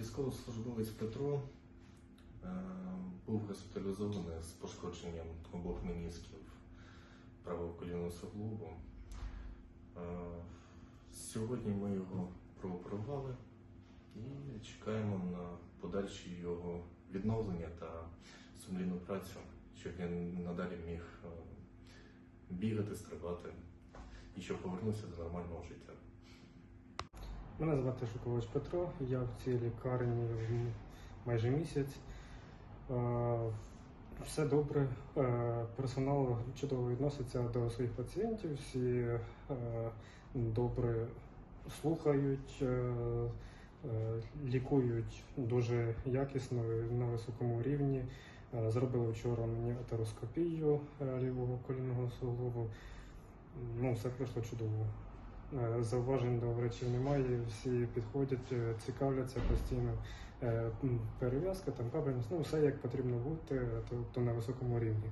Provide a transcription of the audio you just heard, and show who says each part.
Speaker 1: Військовослужбовець Петро е, був госпіталізований з пошкодженням обох менісків правого колінного суглобу. Е, Сьогодні ми його прооперували і чекаємо на подальше його відновлення та сумлінну працю, щоб він надалі міг е, бігати, стрибати і щоб повернувся до нормального життя.
Speaker 2: Мене звати Шукович Петро, я в цій лікарні майже місяць. Е, Все добре, Е, персонал чудово відноситься до своїх пацієнтів, всі е, добре слухають, лікують дуже якісно на високому рівні. Зробили вчора мені атероскопію лівого колінного суглобу. Ну, все пройшло чудово. Е, Зауважень до врачів немає, всі підходять, е, цікавляться постійно. Е, Перев'язка, там кабельність, ну все як потрібно бути, тобто на високому рівні.